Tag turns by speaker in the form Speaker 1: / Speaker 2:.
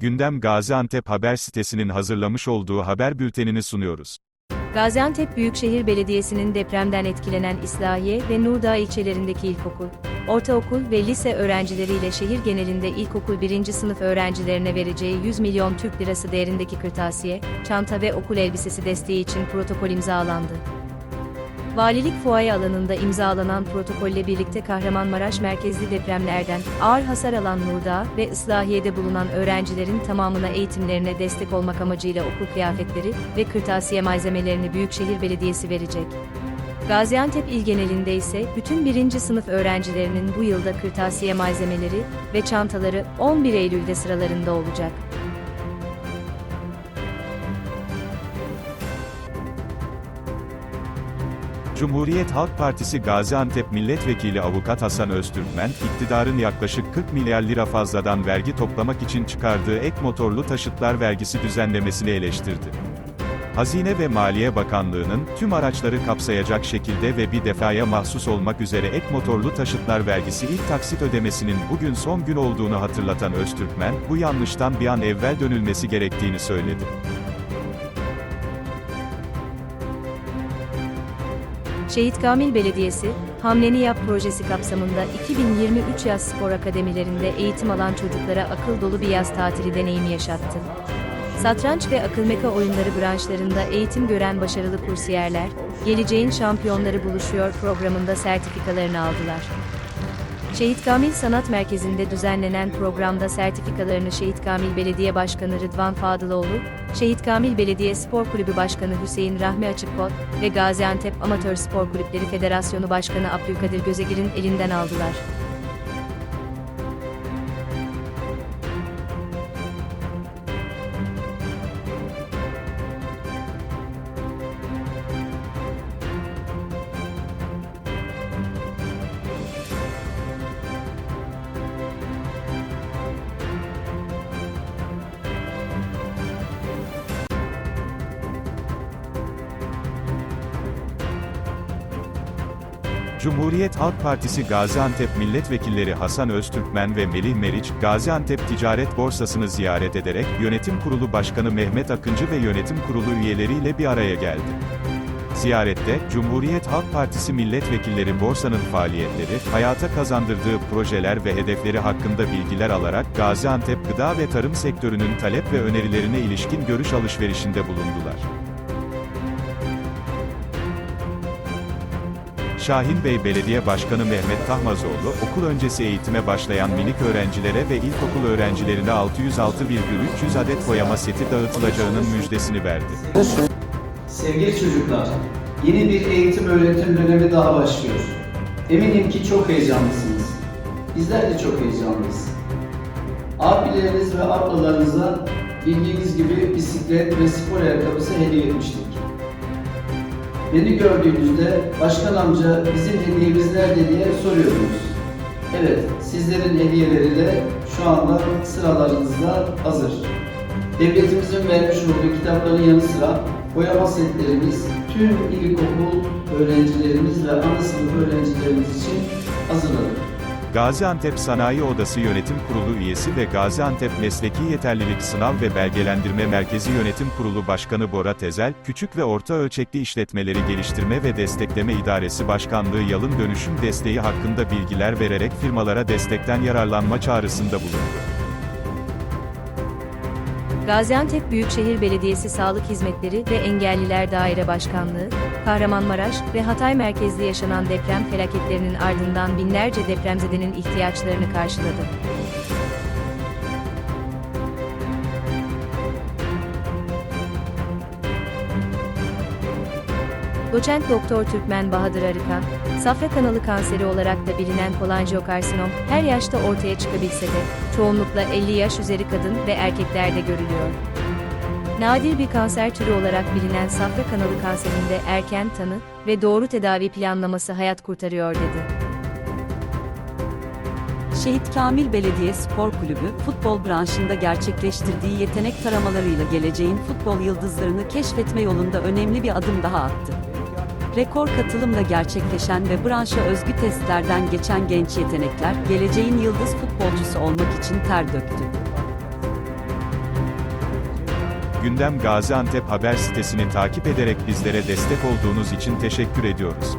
Speaker 1: Gündem Gaziantep Haber sitesinin hazırlamış olduğu haber bültenini sunuyoruz.
Speaker 2: Gaziantep Büyükşehir Belediyesi'nin depremden etkilenen İslahiye ve Nurdağ ilçelerindeki ilkokul, ortaokul ve lise öğrencileriyle şehir genelinde ilkokul 1. sınıf öğrencilerine vereceği 100 milyon Türk lirası değerindeki kırtasiye, çanta ve okul elbisesi desteği için protokol imzalandı. Valilik fuaye alanında imzalanan protokolle birlikte Kahramanmaraş merkezli depremlerden ağır hasar alan Nurdağ ve Islahiye'de bulunan öğrencilerin tamamına eğitimlerine destek olmak amacıyla okul kıyafetleri ve kırtasiye malzemelerini Büyükşehir Belediyesi verecek. Gaziantep il genelinde ise bütün birinci sınıf öğrencilerinin bu yılda kırtasiye malzemeleri ve çantaları 11 Eylül'de sıralarında olacak.
Speaker 1: Cumhuriyet Halk Partisi Gaziantep Milletvekili Avukat Hasan Öztürkmen, iktidarın yaklaşık 40 milyar lira fazladan vergi toplamak için çıkardığı ek motorlu taşıtlar vergisi düzenlemesini eleştirdi. Hazine ve Maliye Bakanlığı'nın, tüm araçları kapsayacak şekilde ve bir defaya mahsus olmak üzere ek motorlu taşıtlar vergisi ilk taksit ödemesinin bugün son gün olduğunu hatırlatan Öztürkmen, bu yanlıştan bir an evvel dönülmesi gerektiğini söyledi.
Speaker 2: Şehit Kamil Belediyesi, Hamleni Yap projesi kapsamında 2023 yaz spor akademilerinde eğitim alan çocuklara akıl dolu bir yaz tatili deneyimi yaşattı. Satranç ve akıl meka oyunları branşlarında eğitim gören başarılı kursiyerler, Geleceğin Şampiyonları Buluşuyor programında sertifikalarını aldılar. Şehit Kamil Sanat Merkezi'nde düzenlenen programda sertifikalarını Şehit Kamil Belediye Başkanı Rıdvan Fadıloğlu, Şehit Kamil Belediye Spor Kulübü Başkanı Hüseyin Rahmi Açıkkol ve Gaziantep Amatör Spor Kulüpleri Federasyonu Başkanı Abdülkadir Gözegir'in elinden aldılar.
Speaker 1: Cumhuriyet Halk Partisi Gaziantep Milletvekilleri Hasan Öztürkmen ve Melih Meriç, Gaziantep Ticaret Borsası'nı ziyaret ederek, Yönetim Kurulu Başkanı Mehmet Akıncı ve Yönetim Kurulu üyeleriyle bir araya geldi. Ziyarette, Cumhuriyet Halk Partisi milletvekilleri borsanın faaliyetleri, hayata kazandırdığı projeler ve hedefleri hakkında bilgiler alarak Gaziantep gıda ve tarım sektörünün talep ve önerilerine ilişkin görüş alışverişinde bulundular. Şahin Bey Belediye Başkanı Mehmet Tahmazoğlu, okul öncesi eğitime başlayan minik öğrencilere ve ilkokul öğrencilerine 606,300 adet boyama seti dağıtılacağının müjdesini verdi.
Speaker 3: Sevgili çocuklar, yeni bir eğitim öğretim dönemi daha başlıyor. Eminim ki çok heyecanlısınız. Bizler de çok heyecanlıyız. Abileriniz ve ablalarınıza bildiğiniz gibi bisiklet ve spor ayakkabısı hediye etmiştik. Beni gördüğünüzde başkan amca bizim hediyemiz nerede diye soruyordunuz. Evet, sizlerin hediyeleri de şu anda sıralarınızda hazır. Devletimizin vermiş olduğu kitapların yanı sıra boyama setlerimiz tüm ilkokul öğrencilerimiz ve ana sınıf öğrencilerimiz için hazırladık.
Speaker 1: Gaziantep Sanayi Odası Yönetim Kurulu üyesi ve Gaziantep Mesleki Yeterlilik Sınav ve Belgelendirme Merkezi Yönetim Kurulu Başkanı Bora Tezel, Küçük ve Orta Ölçekli İşletmeleri Geliştirme ve Destekleme İdaresi Başkanlığı Yalın Dönüşüm Desteği hakkında bilgiler vererek firmalara destekten yararlanma çağrısında bulundu.
Speaker 2: Gaziantep Büyükşehir Belediyesi Sağlık Hizmetleri ve Engelliler Daire Başkanlığı, Kahramanmaraş ve Hatay merkezli yaşanan deprem felaketlerinin ardından binlerce depremzedenin ihtiyaçlarını karşıladı. Doçent Doktor Türkmen Bahadır Arıkan, safra kanalı kanseri olarak da bilinen kolangiokarsinom, her yaşta ortaya çıkabilse de, çoğunlukla 50 yaş üzeri kadın ve erkeklerde görülüyor. Nadir bir kanser türü olarak bilinen safra kanalı kanserinde erken tanı ve doğru tedavi planlaması hayat kurtarıyor dedi.
Speaker 4: Şehit Kamil Belediye Spor Kulübü, futbol branşında gerçekleştirdiği yetenek taramalarıyla geleceğin futbol yıldızlarını keşfetme yolunda önemli bir adım daha attı rekor katılımla gerçekleşen ve branşa özgü testlerden geçen genç yetenekler, geleceğin yıldız futbolcusu olmak için ter döktü.
Speaker 1: Gündem Gaziantep haber sitesini takip ederek bizlere destek olduğunuz için teşekkür ediyoruz.